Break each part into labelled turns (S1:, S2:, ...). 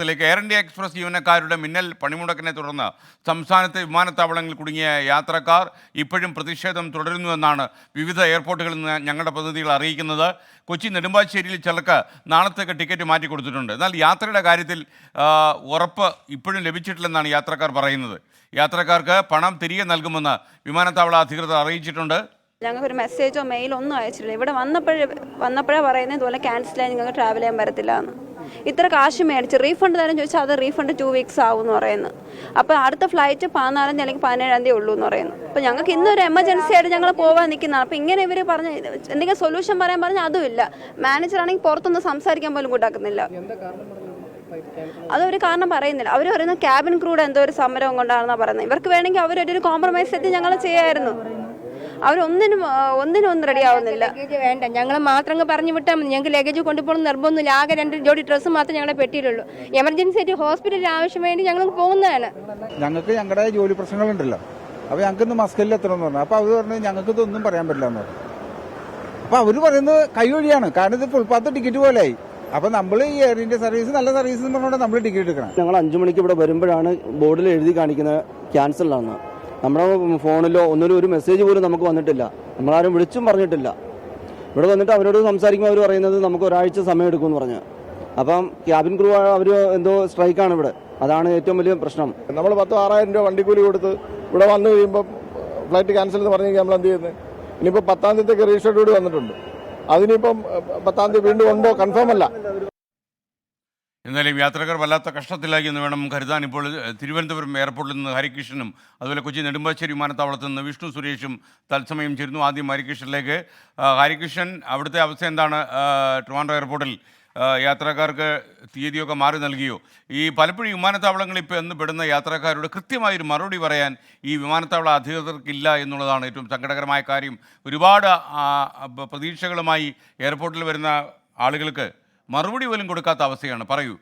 S1: ത്തിലേക്ക് air India express ജീവനക്കാരുടെ മിന്നൽ പണിമുടക്കിനെ തുടർന്ന് സംസ്ഥാനത്തെ വിമാനത്താവളങ്ങളിൽ കുടുങ്ങിയ യാത്രക്കാർ ഇപ്പോഴും പ്രതിഷേധം തുടരുന്നുവെന്നാണ് വിവിധ എയർപോർട്ടുകളിൽ നിന്ന് ഞങ്ങളുടെ പ്രതിനിധികൾ അറിയിക്കുന്നത്. കൊച്ചി നെടുമ്പാശ്ശേരിയിൽ ചിലർക്ക് നാളത്തേക്ക് ടിക്കറ്റ് മാറ്റി കൊടുത്തിട്ടുണ്ട്. എന്നാൽ യാത്രയുടെ കാര്യത്തിൽ ഉറപ്പ് ഇപ്പോഴും ലഭിച്ചിട്ടില്ലെന്നാണ് യാത്രക്കാർ പറയുന്നത്. യാത്രക്കാർക്ക് പണം തിരികെ നൽകുമെന്ന് വിമാനത്താവള അധികൃതർ അറിയിച്ചിട്ടുണ്ട്.
S2: ഞങ്ങൾക്ക് ഒരു മെസ്സേജോ മെയിലോ ഒന്നും അയച്ചിട്ടില്ല. ഇവിടെ വന്നപ്പോഴേ വന്നപ്പോഴേ പറയുന്നത് ഇതുപോലെ ക്യാൻസൽ ആയി നിങ്ങൾക്ക് ട്രാവൽ ചെയ്യാൻ പറ്റത്തില്ല എന്ന്. ഇത്ര കാശ് മേടിച്ച് റീഫണ്ട് തരാൻ ചോദിച്ചാൽ അത് റീഫണ്ട് ടു വീക്സ് ആവും എന്ന് പറയുന്നു. അപ്പോൾ അടുത്ത ഫ്ലൈറ്റ് പതിനാലാം തീയതി അല്ലെങ്കിൽ പതിനേഴാം തീയതി ഉള്ളൂ എന്ന് പറയുന്നു. അപ്പോൾ ഞങ്ങൾക്ക് ഇന്നൊരു എമർജൻസി ആയിട്ട് ഞങ്ങൾ പോകാൻ നിൽക്കുന്നതാണ്. അപ്പോൾ ഇങ്ങനെ ഇവർ പറഞ്ഞ എന്തെങ്കിലും സൊല്യൂഷൻ പറയാൻ പറഞ്ഞാൽ അതുമില്ല മാനേജർ ആണെങ്കിൽ പുറത്തൊന്നും സംസാരിക്കാൻ പോലും കൂട്ടാക്കുന്നില്ല. അതൊരു കാരണം പറയുന്നില്ല. അവർ പറയുന്ന ക്യാബിൻ ക്രൂഡ് എന്തോ ഒരു സമരം കൊണ്ടാണെന്നാണ് പറയുന്നത്. ഇവർക്ക് വേണമെങ്കിൽ അവരൊരു കോംപ്രമൈസ് എത്തി ഞങ്ങൾ ചെയ്യായിരുന്നു. അവരൊന്നിനും ഒന്നിനും ഒന്നും റെഡി ആവുന്നില്ല.
S3: ലഗേജ് വേണ്ട. ഞങ്ങൾ മാത്രം പറഞ്ഞു വിട്ടാൽ മതി. ഞങ്ങൾക്ക് ലഗേജ് കൊണ്ടുപോകണം നിർബന്ധമില്ല ആകെ രണ്ട് ജോഡി ഡ്രസ്സ് മാത്രമേ ഞങ്ങളെ പെട്ടിയിലുള്ളൂ. എമർജൻസി ആയിട്ട് ഹോസ്പിറ്റലിൽ ആവശ്യം വേണ്ടി ഞങ്ങൾ പോകുന്നതാണ്.
S4: ഞങ്ങൾക്ക് ഞങ്ങളുടെ ജോലി പ്രശ്നങ്ങളുണ്ടല്ലോ. അപ്പോൾ ഞങ്ങൾക്ക് ഇന്ന് മസ്കലിൽ എത്തണമെന്ന് പറഞ്ഞു. അപ്പോൾ അവർ പറഞ്ഞു ഞങ്ങൾക്ക് ഇതൊന്നും പറയാൻ പറ്റില്ല എന്ന് പറഞ്ഞു. അപ്പോൾ അവർ പറയുന്നത് കൈവഴിയാണ് കാരണം ഇത് ഫുൾപാത്ത് ടിക്കറ്റ് പോലെയായി. അപ്പൊ നമ്മൾ ഈ എയർ ഇന്ത്യ സർവീസ് നല്ല സർവീസ് എന്ന് പറഞ്ഞുകൊണ്ട് നമ്മൾ ടിക്കറ്റ് എടുക്കണം.
S5: ഞങ്ങൾ അഞ്ചു മണിക്ക് ഇവിടെ വരുമ്പോഴാണ് ബോർഡിൽ എഴുതി കാണിക്കുന്നത് ക്യാൻസൽ ആണ് നമ്മുടെ ഫോണിലോ ഒന്നിലും ഒരു മെസ്സേജ് പോലും നമുക്ക് വന്നിട്ടില്ല. നമ്മളാരും വിളിച്ചും പറഞ്ഞിട്ടില്ല. ഇവിടെ വന്നിട്ട് അവരോട് സംസാരിക്കുമ്പോൾ അവർ പറയുന്നത് നമുക്ക് ഒരാഴ്ച സമയം എടുക്കുമെന്ന് പറഞ്ഞു. അപ്പം ക്യാബിൻ ക്രൂ അവർ എന്തോ സ്ട്രൈക്കാണ് ഇവിടെ. അതാണ് ഏറ്റവും വലിയ പ്രശ്നം.
S6: നമ്മൾ പത്തോ ആറായിരം രൂപ വണ്ടിക്കൂലി കൊടുത്ത് ഇവിടെ വന്നു കഴിയുമ്പോൾ ഫ്ലൈറ്റ് ക്യാൻസൽ എന്ന് പറഞ്ഞു കഴിഞ്ഞാൽ നമ്മൾ എന്ത് ചെയ്യുന്നത് ഇനിയിപ്പോൾ പത്താം തീയതിക്ക് റീഷെഡ്യൂൾ വന്നിട്ടുണ്ട്. അതിനിപ്പം പത്താം തീയതി വീണ്ടും ഉണ്ടോ? കൺഫേം അല്ല.
S1: എന്നാലും യാത്രക്കാർ വല്ലാത്ത കഷ്ടത്തിലായി എന്ന് വേണം കരുതാൻ. ഇപ്പോൾ തിരുവനന്തപുരം എയർപോർട്ടിൽ നിന്ന് ഹരികൃഷ്ണനും അതുപോലെ കൊച്ചി നെടുമ്പാശ്ശേരി വിമാനത്താവളത്തിൽ നിന്ന് വിഷ്ണു സുരേഷും തത്സമയം ചേരുന്നു ആദ്യം ഹരികൃഷ്ണനിലേക്ക്. ഹരികൃഷ്ണൻ അവിടുത്തെ അവസ്ഥ എന്താണ്? ട്രിവാൻഡ്രോ എയർപോർട്ടിൽ യാത്രക്കാർക്ക് തീയതിയൊക്കെ മാറി നൽകിയോ? ഈ പലപ്പോഴും വിമാനത്താവളങ്ങളിൽ ഇപ്പോൾ എന്ന് പെടുന്ന യാത്രക്കാരോട് കൃത്യമായൊരു മറുപടി പറയാൻ ഈ വിമാനത്താവള അധികൃതർക്കില്ല എന്നുള്ളതാണ് ഏറ്റവും സങ്കടകരമായ കാര്യം. ഒരുപാട് പ്രതീക്ഷകളുമായി എയർപോർട്ടിൽ വരുന്ന ആളുകൾക്ക് മറുപടി പോലും കൊടുക്കാത്ത അവസ്ഥയാണ്. പറയൂ.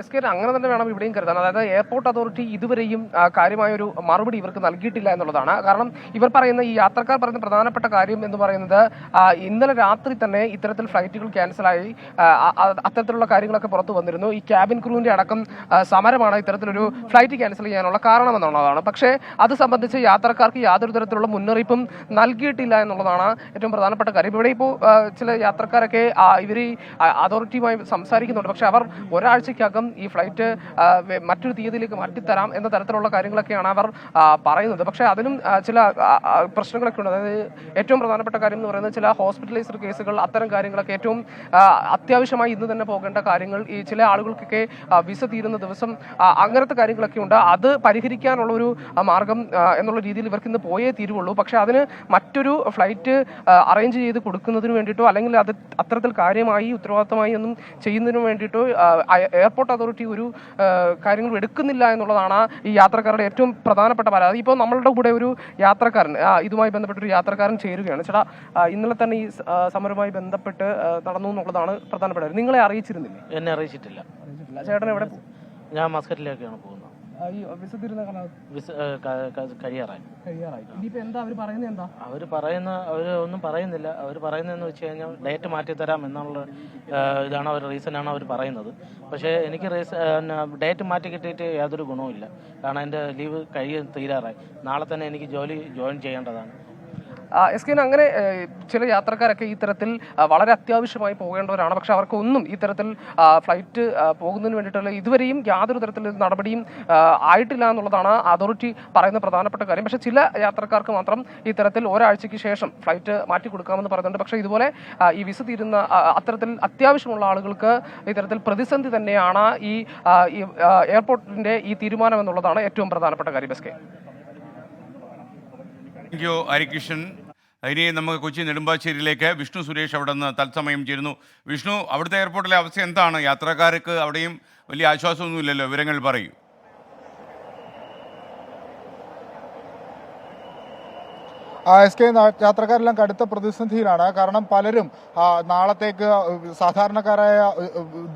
S7: എസ് കെ അങ്ങനെ തന്നെ വേണം ഇവിടെയും കരുതാൻ. അതായത് എയർപോർട്ട് അതോറിറ്റി ഇതുവരെയും കാര്യമായ ഒരു മറുപടി ഇവർക്ക് നൽകിയിട്ടില്ല എന്നുള്ളതാണ്. കാരണം ഇവർ പറയുന്ന ഈ യാത്രക്കാർ പറയുന്ന പ്രധാനപ്പെട്ട കാര്യം എന്ന് പറയുന്നത് ഇന്നലെ രാത്രി തന്നെ ഇത്തരത്തിൽ ഫ്ലൈറ്റുകൾ ക്യാൻസലായി അത്തരത്തിലുള്ള കാര്യങ്ങളൊക്കെ പുറത്തു വന്നിരുന്നു. ഈ ക്യാബിൻ ക്രൂവിന്റെ അടക്കം സമരമാണ് ഇത്തരത്തിലൊരു ഫ്ലൈറ്റ് ക്യാൻസൽ ചെയ്യാനുള്ള കാരണം എന്നുള്ളതാണ് പക്ഷേ അത് സംബന്ധിച്ച് യാത്രക്കാർക്ക് യാതൊരു തരത്തിലുള്ള മുന്നറിയിപ്പും നൽകിയിട്ടില്ല എന്നുള്ളതാണ് ഏറ്റവും പ്രധാനപ്പെട്ട കാര്യം. ഇവിടെ ഇപ്പോൾ ചില യാത്രക്കാരൊക്കെ ഇവർ അതോറിറ്റിയുമായി സംസാരിക്കുന്നുണ്ട്. പക്ഷെ അവർ ഒരാഴ്ചക്കകം ഈ ഫ്ലൈറ്റ് മറ്റൊരു തീയതിയിലേക്ക് മാറ്റിത്തരാം എന്ന തരത്തിലുള്ള കാര്യങ്ങളൊക്കെയാണ് അവർ പറയുന്നത്. പക്ഷേ അതിനും ചില പ്രശ്നങ്ങളൊക്കെ ഉണ്ട്. അതായത് ഏറ്റവും പ്രധാനപ്പെട്ട കാര്യം എന്ന് പറയുന്നത് ചില ഹോസ്പിറ്റലൈസ്ഡ് കേസുകൾ അത്തരം കാര്യങ്ങളൊക്കെ ഏറ്റവും അത്യാവശ്യമായി ഇന്ന് തന്നെ പോകേണ്ട കാര്യങ്ങൾ ഈ ചില ആളുകൾക്കൊക്കെ വിസ തീരുന്ന ദിവസം അങ്ങനത്തെ കാര്യങ്ങളൊക്കെ ഉണ്ട്. അത് പരിഹരിക്കാനുള്ള ഒരു മാർഗം എന്നുള്ള രീതിയിൽ ഇവർക്ക് ഇന്ന് പോയേ തീരുവുള്ളൂ പക്ഷേ അതിന് മറ്റൊരു ഫ്ലൈറ്റ് അറേഞ്ച് ചെയ്ത് കൊടുക്കുന്നതിന് വേണ്ടിയിട്ടോ അല്ലെങ്കിൽ അത് അത്തരത്തിൽ കാര്യമായി ഉത്തരവാദിത്തമായി ഒന്നും ചെയ്യുന്നതിന് വേണ്ടിയിട്ടോ അയ- എയർപോർട്ട് അതോറിറ്റി ഒരു കാര്യങ്ങൾ എടുക്കുന്നില്ല എന്നുള്ളതാണ് ഈ യാത്രക്കാരുടെ ഏറ്റവും പ്രധാനപ്പെട്ട പരാതി. ഇപ്പോൾ നമ്മളുടെ കൂടെ ഒരു യാത്രക്കാരൻ ഇതുമായി ബന്ധപ്പെട്ട ഒരു യാത്രക്കാരൻ ചേരുകയാണ്. ചേട്ടാ ഇന്നലെ തന്നെ ഈ സമരവുമായി ബന്ധപ്പെട്ട് നടന്നു എന്നുള്ളതാണ് പ്രധാനപ്പെട്ട കാര്യം. നിങ്ങളെ അറിയിച്ചിരുന്നില്ലേ?
S8: എന്നെ അറിയിച്ചിട്ടില്ല.
S7: ചേട്ടൻ എവിടെ
S8: ഞാൻ മസ്കറ്റിലേക്കാണ് പോകുന്നത്.
S7: അവർ
S8: അവർ പറയുന്ന അവർ ഒന്നും പറയുന്നില്ല. അവർ പറയുന്നതെന്ന് വെച്ച് കഴിഞ്ഞാൽ ഡേറ്റ് മാറ്റി തരാം എന്നുള്ള ഇതാണ് അവർ റീസൺ ആണ് അവർ പറയുന്നത്. പക്ഷേ എനിക്ക് റീസ ഡേറ്റ് മാറ്റി കിട്ടിയിട്ട് യാതൊരു ഗുണവും ഇല്ല കാരണം എന്റെ ലീവ് കഴിയ തീരാറായി. നാളെ തന്നെ എനിക്ക് ജോലി ജോയിൻ ചെയ്യേണ്ടതാണ്.
S7: എസ് അങ്ങനെ ചില യാത്രക്കാരൊക്കെ ഈ തരത്തിൽ വളരെ അത്യാവശ്യമായി പോകേണ്ടവരാണ്. പക്ഷെ അവർക്കൊന്നും ഈ തരത്തിൽ ഫ്ലൈറ്റ് പോകുന്നതിന് വേണ്ടിയിട്ടുള്ള ഇതുവരെയും യാതൊരു തരത്തിലുള്ള നടപടിയും ആയിട്ടില്ല എന്നുള്ളതാണ് അതോറിറ്റി പറയുന്ന പ്രധാനപ്പെട്ട കാര്യം. പക്ഷേ ചില യാത്രക്കാർക്ക് മാത്രം ഈ തരത്തിൽ ഒരാഴ്ചയ്ക്ക് ശേഷം ഫ്ലൈറ്റ് മാറ്റി കൊടുക്കാമെന്ന് പറയുന്നുണ്ട്. പക്ഷേ ഇതുപോലെ ഈ വിസ തീരുന്ന അത്തരത്തിൽ അത്യാവശ്യമുള്ള ആളുകൾക്ക് ഇത്തരത്തിൽ പ്രതിസന്ധി തന്നെയാണ് ഈ എയർപോർട്ടിന്റെ ഈ തീരുമാനം എന്നുള്ളതാണ് ഏറ്റവും പ്രധാനപ്പെട്ട കാര്യം എസ്
S1: താങ്ക് യു ഹരികൃഷ്ണൻ. ഇനി നമുക്ക് കൊച്ചി നെടുമ്പാശ്ശേരിയിലേക്ക് വിഷ്ണു സുരേഷ് അവിടെ നിന്ന് തത്സമയം ചേരുന്നു. വിഷ്ണു അവിടുത്തെ എയർപോർട്ടിലെ അവസ്ഥ എന്താണ്? യാത്രക്കാർക്ക് അവിടെയും വലിയ ആശ്വാസമൊന്നുമില്ലല്ലോ? വിവരങ്ങൾ പറയൂ.
S9: എസ് കെ യാത്രക്കാരെല്ലാം കടുത്ത പ്രതിസന്ധിയിലാണ്. കാരണം പലരും നാളത്തേക്ക് സാധാരണക്കാരായ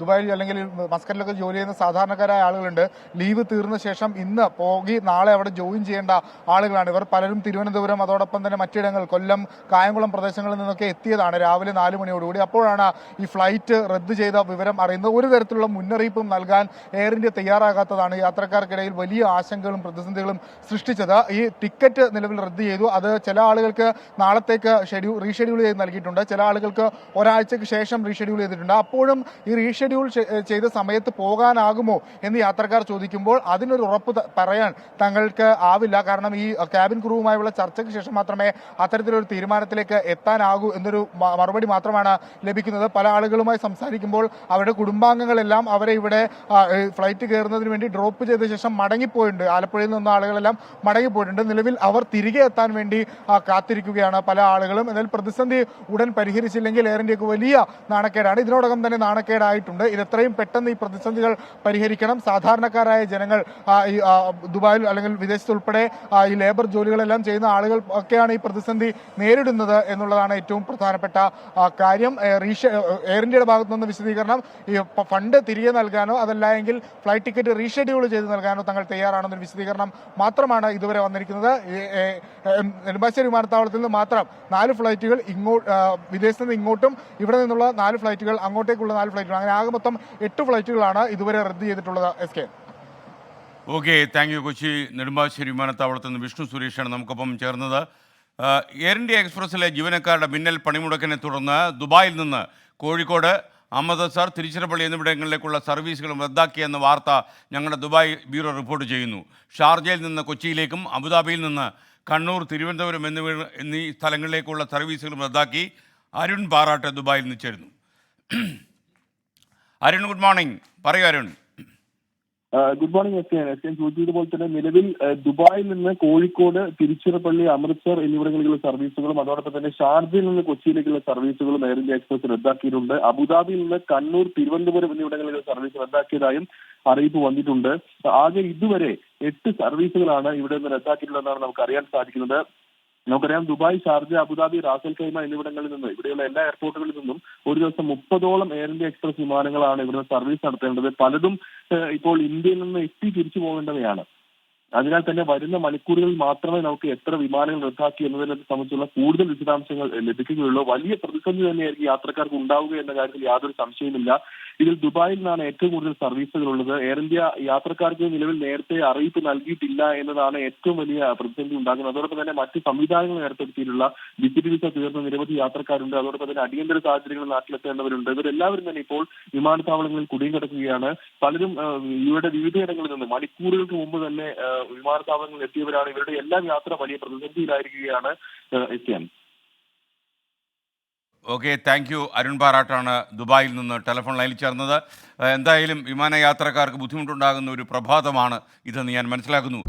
S9: ദുബായിൽ അല്ലെങ്കിൽ മസ്കറ്റിലൊക്കെ ജോലി ചെയ്യുന്ന സാധാരണക്കാരായ ആളുകളുണ്ട്. ലീവ് തീർന്ന ശേഷം ഇന്ന് പോകി നാളെ അവിടെ ജോയിൻ ചെയ്യേണ്ട ആളുകളാണ്. ഇവർ പലരും തിരുവനന്തപുരം അതോടൊപ്പം തന്നെ മറ്റിടങ്ങൾ കൊല്ലം കായംകുളം പ്രദേശങ്ങളിൽ നിന്നൊക്കെ എത്തിയതാണ് രാവിലെ നാല് മണിയോടുകൂടി. അപ്പോഴാണ് ഈ ഫ്ലൈറ്റ് റദ്ദ് ചെയ്ത വിവരം അറിയുന്നത്. ഒരു തരത്തിലുള്ള മുന്നറിയിപ്പും നൽകാൻ എയർ ഇന്ത്യ തയ്യാറാകാത്തതാണ് യാത്രക്കാർക്കിടയിൽ വലിയ ആശങ്കകളും പ്രതിസന്ധികളും സൃഷ്ടിച്ചത്. ഈ ടിക്കറ്റ് നിലവിൽ റദ്ദ് ചെയ്തു. അത് ചില ആളുകൾക്ക് നാളത്തേക്ക് ഷെഡ്യൂൾ റീഷെഡ്യൂൾ ചെയ്ത് നൽകിയിട്ടുണ്ട്. ചില ആളുകൾക്ക് ഒരാഴ്ചയ്ക്ക് ശേഷം റീഷെഡ്യൂൾ ചെയ്തിട്ടുണ്ട്. അപ്പോഴും ഈ റീഷെഡ്യൂൾ ചെയ്ത സമയത്ത് പോകാനാകുമോ എന്ന് യാത്രക്കാർ ചോദിക്കുമ്പോൾ അതിനൊരു ഉറപ്പ് പറയാൻ തങ്ങൾക്ക് ആവില്ല. കാരണം ഈ ക്യാബിൻ ക്രൂവുമായുള്ള ചർച്ചയ്ക്ക് ശേഷം മാത്രമേ അത്തരത്തിലൊരു തീരുമാനത്തിലേക്ക് എത്താനാകൂ എന്നൊരു മറുപടി മാത്രമാണ് ലഭിക്കുന്നത്. പല ആളുകളുമായി സംസാരിക്കുമ്പോൾ അവരുടെ കുടുംബാംഗങ്ങളെല്ലാം അവരെ ഇവിടെ ഫ്ലൈറ്റ് കയറുന്നതിന് വേണ്ടി ഡ്രോപ്പ് ചെയ്ത ശേഷം മടങ്ങിപ്പോയിട്ടുണ്ട്. ആലപ്പുഴയിൽ നിന്ന ആളുകളെല്ലാം മടങ്ങിപ്പോയിട്ടുണ്ട്. നിലവിൽ അവർ തിരികെ എത്താൻ വേണ്ടി കാത്തിരിക്കുകയാണ്. പല ആളുകളും എന്നാൽ പ്രതിസന്ധി ഉടൻ പരിഹരിച്ചില്ലെങ്കിൽ എയർ ഇന്ത്യയ്ക്ക് വലിയ നാണക്കേടാണ്. ഇതിനോടകം തന്നെ നാണക്കേടായിട്ടുണ്ട്. ഇത് എത്രയും പെട്ടെന്ന് ഈ പ്രതിസന്ധികൾ പരിഹരിക്കണം. സാധാരണക്കാരായ ജനങ്ങൾ ഈ ദുബായിൽ അല്ലെങ്കിൽ വിദേശത്ത് ഉൾപ്പെടെ ഈ ലേബർ ജോലികളെല്ലാം ചെയ്യുന്ന ആളുകൾ ഒക്കെയാണ് ഈ പ്രതിസന്ധി നേരിടുന്നത് എന്നുള്ളതാണ് ഏറ്റവും പ്രധാനപ്പെട്ട കാര്യം. റീഷ എയർ ഇന്ത്യയുടെ ഭാഗത്തു നിന്ന് വിശദീകരണം. ഈ ഫണ്ട് തിരികെ നൽകാനോ അതല്ല എങ്കിൽ ഫ്ലൈറ്റ് ടിക്കറ്റ് റീഷെഡ്യൂൾ ചെയ്ത് നൽകാനോ തങ്ങൾ തയ്യാറാണെന്നൊരു വിശദീകരണം മാത്രമാണ് ഇതുവരെ വന്നിരിക്കുന്നത്. നെടുമ്പാശ്ശേരി വിമാനത്താവളത്തിൽ നിന്ന് മാത്രം നാല് ഫ്ലൈറ്റുകൾ ഇങ്ങോട്ട് വിദേശത്ത് നിന്ന് ഇങ്ങോട്ടും ഇവിടെ നിന്നുള്ള നാല് ഫ്ലൈറ്റുകൾ അങ്ങോട്ടേക്കുള്ള നാല് ഫ്ലൈറ്റുകൾ. അങ്ങനെ ആകെ മൊത്തം എട്ട് ഫ്ലൈറ്റുകളാണ് ഇതുവരെ റദ്ദ് ചെയ്തിട്ടുള്ളത് S K
S1: okay thank you Kochi. Nedumbassery വിമാനത്താവളത്തിൽ നിന്ന് വിഷ്ണു സുരേഷാണ് നമുക്കൊപ്പം ചേർന്നത്. എയർ ഇന്ത്യ എക്സ്പ്രസ്സിലെ ജീവനക്കാരുടെ മിന്നൽ പണിമുടക്കിനെ തുടർന്ന് ദുബായിൽ നിന്ന് കോഴിക്കോട് അമൃതസർ തിരുച്ചിറപ്പള്ളി എന്നിവിടങ്ങളിലേക്കുള്ള സർവീസുകളും റദ്ദാക്കിയെന്ന വാർത്ത ഞങ്ങളുടെ ദുബായ് ബ്യൂറോ റിപ്പോർട്ട് ചെയ്യുന്നു. ഷാർജയിൽ നിന്ന് കൊച്ചിയിലേക്കും അബുദാബിയിൽ നിന്ന് കണ്ണൂർ തിരുവനന്തപുരം എന്നിവ എന്നീ സ്ഥലങ്ങളിലേക്കുള്ള സർവീസുകളും റദ്ദാക്കി അരുൺ പാറാട്ട് ദുബായിൽ നിന്ന് ചേരുന്നു. അരുൺ ഗുഡ് മോർണിംഗ് പറയൂ അരുൺ.
S10: Good morning S. ഞാൻ എസ്. കെ. പോലെ തന്നെ നിലവിൽ ദുബായിൽ നിന്ന് കോഴിക്കോട് തിരുച്ചിറപ്പള്ളി അമൃത്സർ എന്നിവിടങ്ങളിലുള്ള സർവീസുകളും അതോടൊപ്പം തന്നെ ഷാർജയിൽ നിന്ന് കൊച്ചിയിലേക്കുള്ള സർവീസുകളും എയർ ഇന്ത്യ എക്സ്പ്രസ് റദ്ദാക്കിയിട്ടുണ്ട്. അബുദാബിയിൽ നിന്ന് കണ്ണൂർ തിരുവനന്തപുരം എന്നിവിടങ്ങളിലുള്ള സർവീസ് റദ്ദാക്കിയതായും അറിയിപ്പ് വന്നിട്ടുണ്ട്. ആകെ ഇതുവരെ എട്ട് സർവീസുകളാണ് ഇവിടെ നിന്ന് റദ്ദാക്കിയിട്ടുള്ളതെന്നാണ് നമുക്ക് അറിയാൻ സാധിക്കുന്നത്. നമുക്കറിയാം Dubai Sharjah Abu Dhabi Ras al Khaimah എന്നിവിടങ്ങളിൽ നിന്നും ഇവിടെയുള്ള എല്ലാ എയർപോർട്ടുകളിൽ നിന്നും ഒരു ദിവസം മുപ്പതോളം എയർ ഇന്ത്യ എക്സ്പ്രസ് വിമാനങ്ങളാണ് ഇവിടുന്ന് സർവീസ് നടത്തേണ്ടത്. പലതും ഇപ്പോൾ ഇന്ത്യയിൽ നിന്ന് എത്തി തിരിച്ചു പോകേണ്ടവയാണ്. അതിനാൽ തന്നെ വരുന്ന മണിക്കൂറുകളിൽ മാത്രമേ നമുക്ക് എത്ര വിമാനങ്ങൾ റദ്ദാക്കി എന്നതിനെ സംബന്ധിച്ചുള്ള കൂടുതൽ വിശദാംശങ്ങൾ ലഭിക്കുകയുള്ളൂ. വലിയ പ്രതിസന്ധി തന്നെയായിരിക്കും യാത്രക്കാർക്ക് ഉണ്ടാവുക എന്ന കാര്യത്തിൽ യാതൊരു സംശയവുമില്ല. ഇതിൽ ദുബായിൽ നിന്നാണ് ഏറ്റവും കൂടുതൽ സർവീസുകൾ ഉള്ളത്. എയർ ഇന്ത്യ യാത്രക്കാർക്ക് നിലവിൽ നേരത്തെ അറിയിപ്പ് നൽകിയിട്ടില്ല എന്നതാണ് ഏറ്റവും വലിയ പ്രതിസന്ധി ഉണ്ടാകുന്നത്. അതോടൊപ്പം തന്നെ മറ്റ് സംവിധാനങ്ങൾ ഏർപ്പെടുത്തിയിട്ടുള്ള വിസിറ്റ് വിസ തീർന്ന നിരവധി യാത്രക്കാരുണ്ട്. അതോടൊപ്പം തന്നെ അടിയന്തര സാഹചര്യങ്ങളിൽ നാട്ടിലെത്തേണ്ടവരുണ്ട്. ഇവരെല്ലാവരും തന്നെ ഇപ്പോൾ വിമാനത്താവളങ്ങളിൽ കുടുങ്ങി പലരും ഇവരുടെ വിവിധയിടങ്ങളിൽ നിന്ന് മണിക്കൂറുകൾക്ക് മുമ്പ് തന്നെ വിമാനത്താവളങ്ങളിൽ എത്തിയവരാണ്. ഇവരുടെ എല്ലാം യാത്ര വലിയ പ്രതിസന്ധിയിലായിരിക്കുകയാണ് എത്തിയാൻ.
S1: ഓക്കെ താങ്ക് യു അരുൺ പാറാട്ടാണ് ദുബായിൽ നിന്ന് ടെലിഫോൺ ലൈനിൽ ചേർന്നത്. എന്തായാലും വിമാനയാത്രക്കാർക്ക് ബുദ്ധിമുട്ടുണ്ടാകുന്ന ഒരു പ്രഭാതമാണ് ഇതെന്ന് ഞാൻ മനസ്സിലാക്കുന്നു.